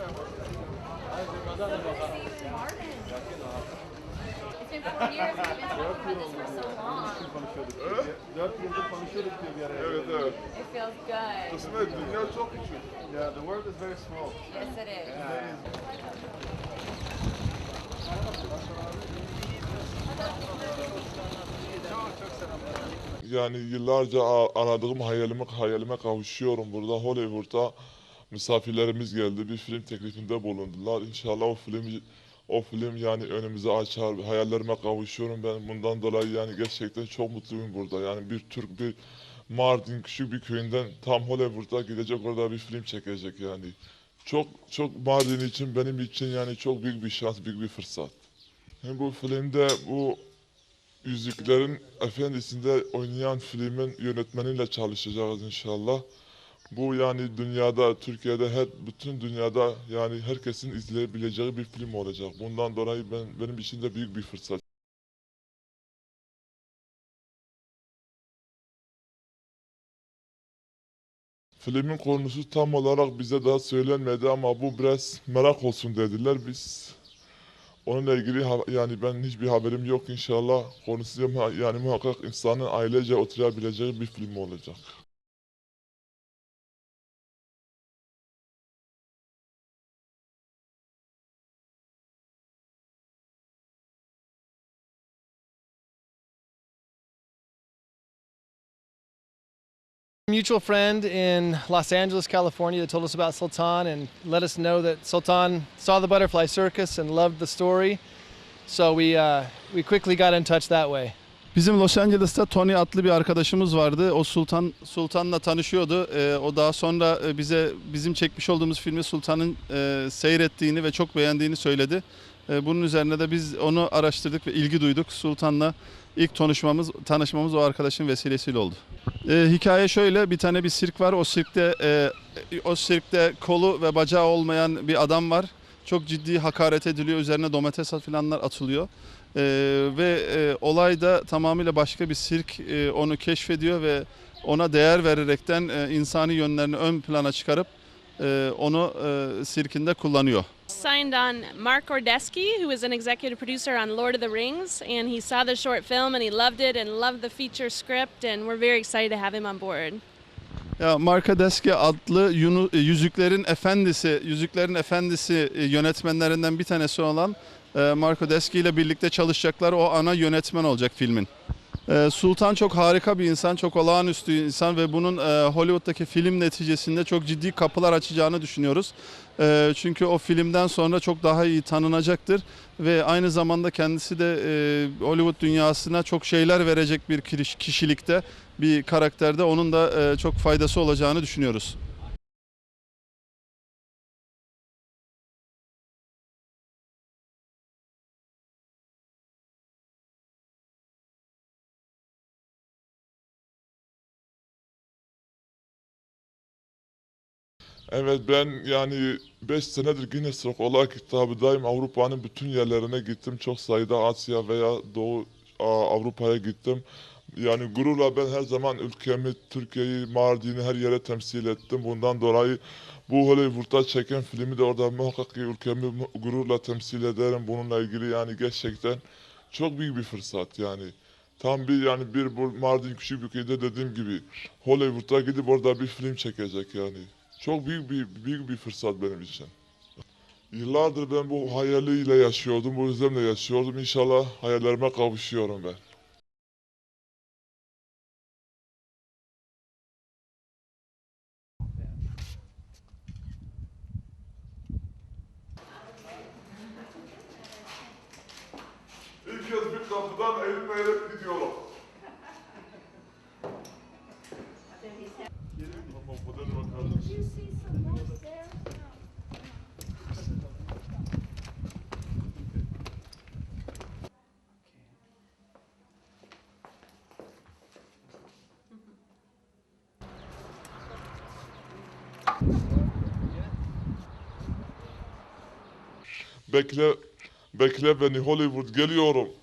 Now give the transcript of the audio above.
Evet. It feels good. Kısmet dünya çok küçük. Yeah, the world is very small. Yes it is. Yani yıllarca aradığım hayalime, hayalime kavuşuyorum burada Hollywood'da misafirlerimiz geldi bir film teklifinde bulundular. İnşallah o film o film yani önümüzü açar hayallerime kavuşuyorum ben bundan dolayı yani gerçekten çok mutluyum burada yani bir Türk bir Mardin küçük bir köyünden tam Hollywood'a gidecek orada bir film çekecek yani. Çok çok Mardin için benim için yani çok büyük bir şans büyük bir fırsat. Hem bu filmde bu Yüzüklerin Efendisi'nde oynayan filmin yönetmeniyle çalışacağız inşallah. Bu yani dünyada, Türkiye'de her bütün dünyada yani herkesin izleyebileceği bir film olacak. Bundan dolayı ben benim için de büyük bir fırsat. Filmin konusu tam olarak bize daha söylenmedi ama bu biraz merak olsun dediler. Biz Onunla ilgili yani ben hiçbir haberim yok inşallah. Konusu yani muhakkak insanın ailece oturabileceği bir film olacak. Mutual friend in Los Angeles, California, that told us about Sultan and let us know that Sultan saw the Butterfly Circus and loved the story. So we uh, we quickly got in touch that way. Bizim Los Angeles'ta Tony adlı bir arkadaşımız vardı. O Sultan Sultan'la tanışıyordu. Ee, o daha sonra e, bize bizim çekmiş olduğumuz filmi Sultan'ın e, seyrettiğini ve çok beğendiğini söyledi. E, bunun üzerine de biz onu araştırdık ve ilgi duyduk. Sultan'la ilk tanışmamız tanışmamız o arkadaşın vesilesiyle oldu. E, hikaye şöyle bir tane bir sirk var. O sirkte e, o sirkte kolu ve bacağı olmayan bir adam var. Çok ciddi hakaret ediliyor. Üzerine domates filanlar atılıyor. Ee, ve e, olay da tamamıyla başka bir sirk e, onu keşfediyor ve ona değer vererekten e, insani yönlerini ön plana çıkarıp e, onu e, sirkinde kullanıyor. Signed on Mark Ordeski, who is an executive producer on Lord of the Rings, and he saw the short film and he loved it and loved the feature script, and we're very excited to have him on board. Ya Marka Deski adlı Yunu- e, Yüzüklerin Efendisi, Yüzüklerin Efendisi e, yönetmenlerinden bir tanesi olan e, Marco Deski ile birlikte çalışacaklar. O ana yönetmen olacak filmin. E, Sultan çok harika bir insan, çok olağanüstü insan ve bunun e, Hollywood'daki film neticesinde çok ciddi kapılar açacağını düşünüyoruz. E, Çünkü o filmden sonra çok daha iyi tanınacaktır ve aynı zamanda kendisi de e, Hollywood dünyasına çok şeyler verecek bir kişilikte, bir karakterde onun da e, çok faydası olacağını düşünüyoruz. Evet ben yani 5 senedir Guinness Rekorlar kitabındayım. Avrupa'nın bütün yerlerine gittim. Çok sayıda Asya veya Doğu Avrupa'ya gittim. Yani gururla ben her zaman ülkemi, Türkiye'yi, Mardin'i her yere temsil ettim. Bundan dolayı bu Hollywood'da çeken filmi de orada muhakkak ki ülkemi gururla temsil ederim. Bununla ilgili yani gerçekten çok büyük bir fırsat yani. Tam bir yani bir Mardin küçük bir köyde dediğim gibi Hollywood'a gidip orada bir film çekecek yani. Çok büyük bir büyük bir fırsat benim için. Yıllardır ben bu hayaliyle yaşıyordum, bu özlemle yaşıyordum. İnşallah hayallerime kavuşuyorum ben. İlk kez bir kapıdan eğilip gidiyorum. Bekle, bekle beni Hollywood geliyorum.